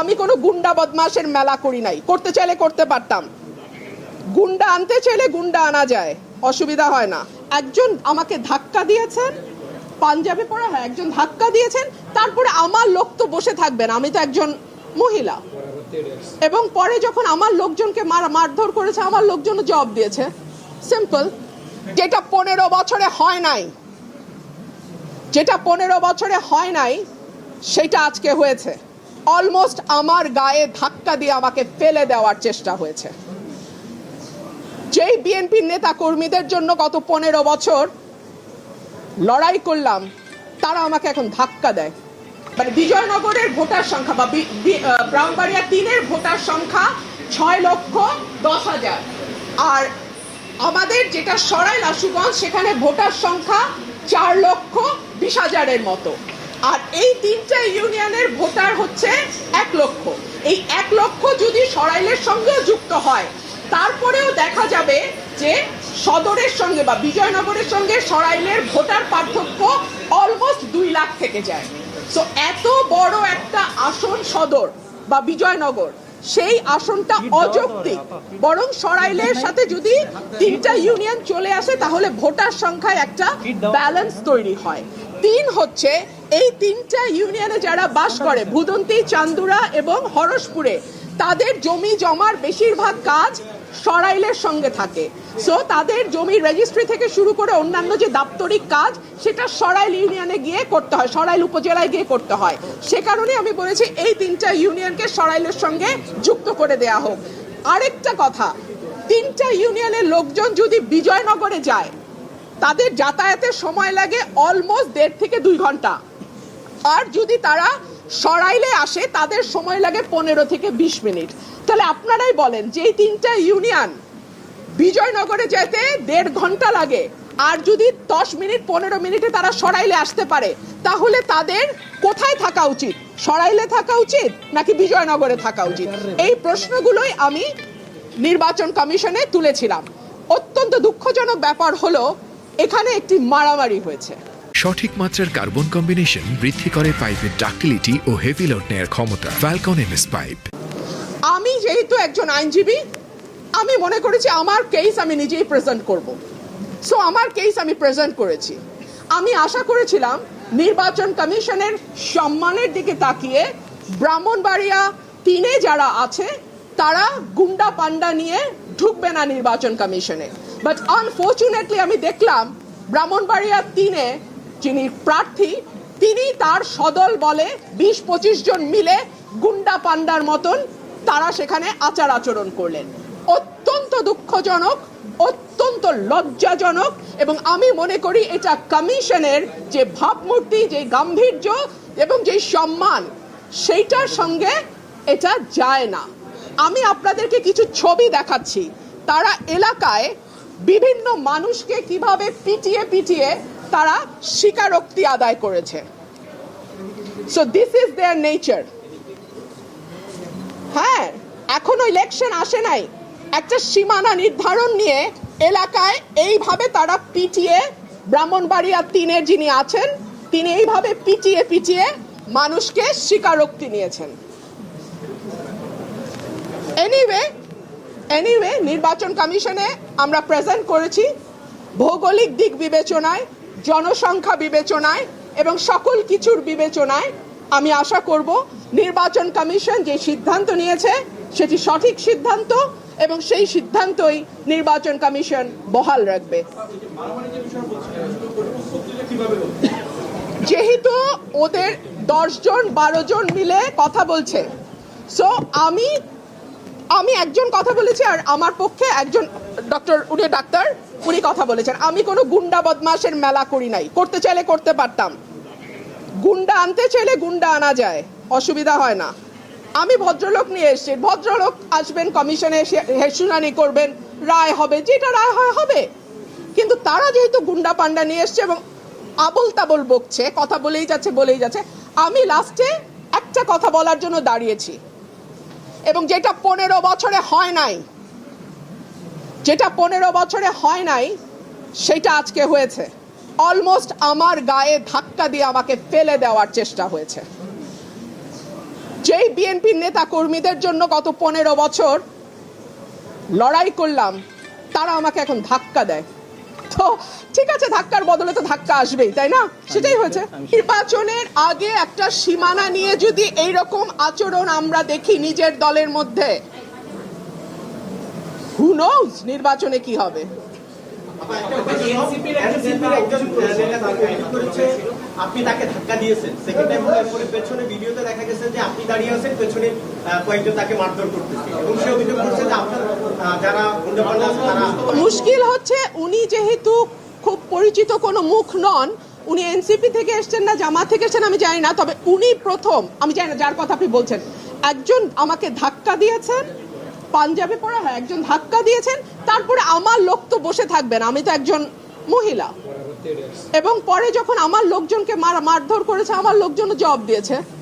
আমি কোনো গুন্ডা বদমাশের মেলা করি নাই। করতে চাইলে করতে পারতাম। গুন্ডা আনতে চাইলে গুন্ডা আনা যায়। অসুবিধা হয় না। একজন আমাকে ধাক্কা দিয়েছেন, পাঞ্জাবে পড়া হয়, একজন ধাক্কা দিয়েছেন, তারপরে আমার লোক তো বসে থাকবেন, আমি তো একজন মহিলা। এবং পরে যখন আমার লোকজনকে মার মারধর করেছে, আমার লোকজন জবাব দিয়েছে। সিম্পল যেটা পনেরো বছরে হয় নাই, যেটা পনেরো বছরে হয় নাই, সেটা আজকে হয়েছে। অলমোস্ট আমার গায়ে ধাক্কা দিয়ে আমাকে ফেলে দেওয়ার চেষ্টা হয়েছে। যেই বিএনপির নেতা কর্মীদের জন্য গত পনেরো বছর লড়াই করলাম, তারা আমাকে এখন ধাক্কা দেয়। মানে বিজয়নগরের ভোটার সংখ্যা বা ব্রাহ্মণবাড়িয়া তিনের ভোটার সংখ্যা ছয় লক্ষ দশ হাজার। আর আমাদের যেটা সরাই লাশুগঞ্জ সেখানে ভোটার সংখ্যা চার লক্ষ বিশ হাজারের মতো। আর এই তিনটা ইউনিয়নের ভোটার হচ্ছে এক লক্ষ। এই এক লক্ষ যদি সরাইলের সঙ্গেও যুক্ত হয় তারপরেও দেখা যাবে যে সদরের সঙ্গে বা বিজয়নগরের সঙ্গে সরাইলের ভোটার পার্থক্য অলমোস্ট দুই লাখ থেকে যায়। সো এত বড় একটা আসন সদর বা বিজয়নগর সেই আসনটা অযৌক্তিক। বরং সরাইলের সাথে যদি তিনটা ইউনিয়ন চলে আসে তাহলে ভোটার সংখ্যায় একটা ব্যালেন্স তৈরি হয়। তিন হচ্ছে এই তিনটা ইউনিয়নে যারা বাস করে, ভুদন্তি, চান্দুরা এবং হরসপুরে, তাদের জমি জমার বেশিরভাগ কাজ সরাইলের সঙ্গে থাকে। সো তাদের জমির রেজিস্ট্রি থেকে শুরু করে অন্যান্য যে দাপ্তরিক কাজ, সেটা সরাইল ইউনিয়নে গিয়ে করতে হয়, সরাইল উপজেলায় গিয়ে করতে হয়। সে কারণে আমি বলেছি এই তিনটা ইউনিয়নকে সরাইলের সঙ্গে যুক্ত করে দেয়া হোক। আরেকটা কথা, তিনটা ইউনিয়নের লোকজন যদি বিজয়নগরে যায় তাদের যাতায়াতের সময় লাগে অলমোস্ট দেড় থেকে দুই ঘণ্টা। আর যদি তারা সরাইলে আসে, তাদের সময় লাগে পনেরো থেকে বিশ মিনিট। তাহলে আপনারাই বলেন যে তিনটা ইউনিয়ন বিজয়নগরে যেতে দেড় ঘণ্টা লাগে। আর যদি দশ মিনিট, পনেরো মিনিটে তারা সরাইলে আসতে পারে, তাহলে তাদের কোথায় থাকা উচিত? সরাইলে থাকা উচিত নাকি বিজয়নগরে থাকা উচিত? এই প্রশ্নগুলোই আমি নির্বাচন কমিশনে তুলেছিলাম। অত্যন্ত দুঃখজনক ব্যাপার হলো এখানে একটি মারামারি হয়েছে। সঠিক মাত্রার কার্বন কম্বিনেশন বৃদ্ধি করে পাইপের ডাক্টিলিটি ও হেভি লোড নেয়ার ক্ষমতা ফ্যালকন এমএস পাইপ। আমি যেহেতু একজন আইনজীবী আমি মনে করেছি আমার কেস আমি নিজেই প্রেজেন্ট করব। সো আমার কেস আমি প্রেজেন্ট করেছি। আমি আশা করেছিলাম নির্বাচন কমিশনের সম্মানের দিকে তাকিয়ে ব্রাহ্মণবাড়িয়া তিনে যারা আছে তারা গুন্ডা পান্ডা নিয়ে ঢুকবে না নির্বাচন কমিশনে। বাট আনফর্চুনেটলি আমি দেখলাম ব্রাহ্মণবাড়িয়া তিনে যিনি প্রার্থী, তিনি তার সদল বলে বিশ পঁচিশ জন মিলে গুন্ডা পান্ডার মতন তারা সেখানে আচার আচরণ করলেন। অত্যন্ত দুঃখজনক, অত্যন্ত লজ্জাজনক এবং আমি মনে করি এটা কমিশনের যে ভাবমূর্তি, যে গাম্ভীর্য এবং যে সম্মান, সেইটার সঙ্গে এটা যায় না। আমি আপনাদেরকে কিছু ছবি দেখাচ্ছি। তারা এলাকায় বিভিন্ন মানুষকে কীভাবে পিটিয়ে পিটিয়ে তারা স্বীকারোক্তি আদায় করেছে। So this is their nature হ্যাঁ এখনও ইলেকশন আসে নাই। একটা সীমানা নির্ধারণ নিয়ে এলাকায় এইভাবে তারা পিটিয়ে ব্রাহ্মণবাড়িয়া তিনের যিনি আছেন, তিনি এইভাবে পিটিয়ে পিটিয়ে মানুষকে স্বীকারোক্তি নিয়েছেন। এনিওয়ে এনিওয়ে নির্বাচন কমিশনে আমরা প্রেজেন্ট করেছি ভৌগোলিক দিক বিবেচনায়, জনসংখ্যা বিবেচনায় এবং সকল কিছুর বিবেচনায় আমি আশা করব নির্বাচন কমিশন যে সিদ্ধান্ত নিয়েছে সেটি সঠিক সিদ্ধান্ত এবং সেই সিদ্ধান্তই নির্বাচন কমিশন বহাল রাখবে। যেহেতু ওদের দশজন বারো জন মিলে কথা বলছে সো আমি আমি একজন কথা বলেছি আর আমার পক্ষে একজন ডক্টর, উনি ডাক্তার, উনি কথা বলেছেন। আমি কোনো গুন্ডা বদমাশের মেলা করি নাই। করতে চাইলে করতে পারতাম। গুন্ডা আনতে চাইলে গুন্ডা আনা যায়। অসুবিধা হয় না। আমি ভদ্রলোক নিয়ে এসেছি। ভদ্রলোক আসবেন, কমিশনে এসে শুনানি করবেন। রায় হবে, যেটা রায় হয়, হবে। কিন্তু তারা যেহেতু গুন্ডা পান্ডা নিয়ে এসছে এবং আবল তাবল বকছে, কথা বলেই যাচ্ছে বলেই যাচ্ছে, আমি লাস্টে একটা কথা বলার জন্য দাঁড়িয়েছি। এবং যেটা পনেরো বছরে হয় নাই, যেটা পনেরো বছরে হয় নাই, সেটা আজকে হয়েছে। অলমোস্ট আমার গায়ে ধাক্কা দিয়ে আমাকে ফেলে দেওয়ার চেষ্টা হয়েছে। যেই বিএনপির নেতা কর্মীদের জন্য গত পনেরো বছর লড়াই করলাম, তারা আমাকে এখন ধাক্কা দেয়। তো ঠিক আছে, ধাক্কার বদলে তো ধাক্কা আসবেই, তাই না? সেটাই হয়েছে। নির্বাচনের আগে একটা সীমানা নিয়ে যদি এই রকম আচরণ আমরা দেখি নিজের দলের মধ্যে হু নোজ নির্বাচনে কি হবে? মুশকিল হচ্ছে উনি যেহেতু খুব পরিচিত কোনো মুখ নন, উনি এনসিপি থেকে এসছেন না, জামা থেকে এসছেন, আমি জানি না, তবে উনি প্রথম, আমি জানি না যার কথা আপনি বলছেন, একজন আমাকে ধাক্কা দিয়েছেন পাঞ্জাবি পড়া হয়, একজন ধাক্কা দিয়েছেন, তারপরে আমার লোক তো বসে থাকবেন, আমি তো একজন মহিলা। এবং পরে যখন আমার লোকজনকে মার, মারধর করেছে, আমার লোকজন জবাব দিয়েছে।